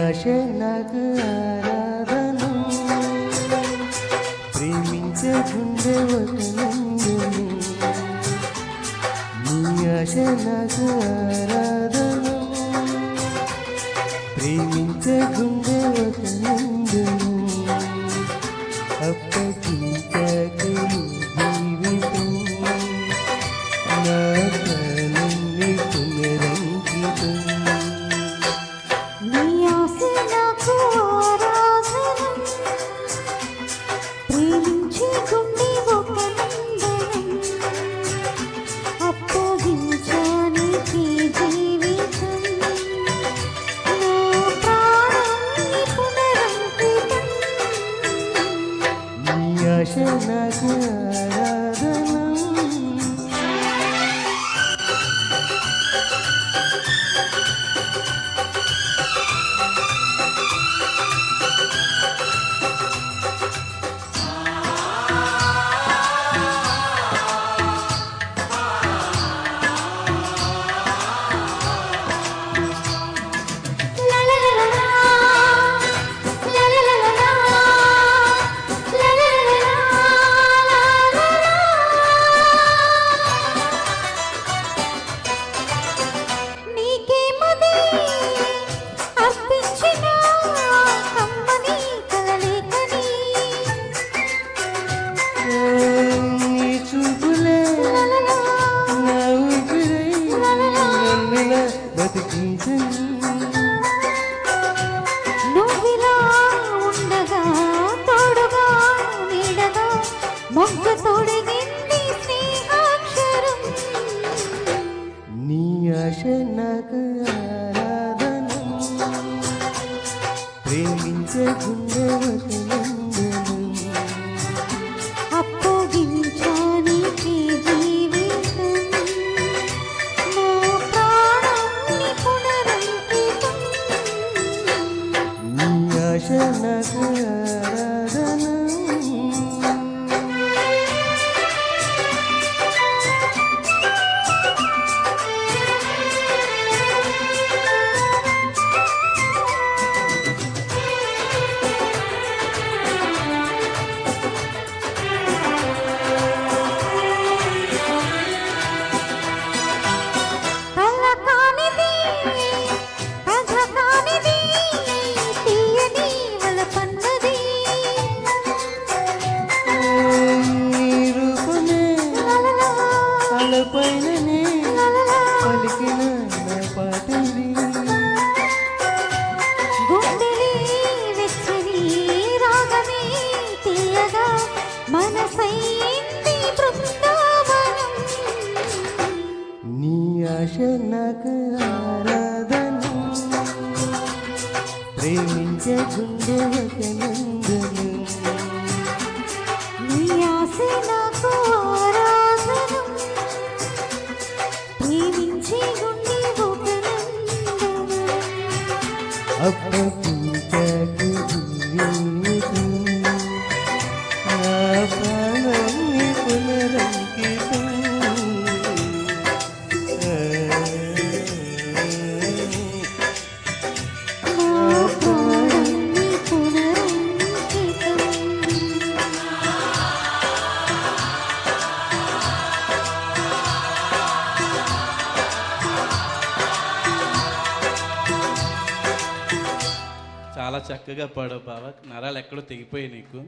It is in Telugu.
అశనకు ఆరాధను ప్రేమించే గుండె ఒకనందుని నీ అశనకు ఆరాధను I yeah, yeah, yeah. నన్నులా బతికించని నువ్విలా ఉండగా తోడుగా నీడగా మొగ్గ తొడిగింది స్నేహాక్షరం. నీ ఆశ నాకు ఆరాధన. ప్రేమించే గుండె Krishna నీ ఆశ నాకు ఆరాధన. ప్రేమించే గుండె ఒక నందనం నీ ఆశ చాలా చక్కగా పాడావు బావ. నరాలు ఎక్కడో తెగిపోయాయి నీకు.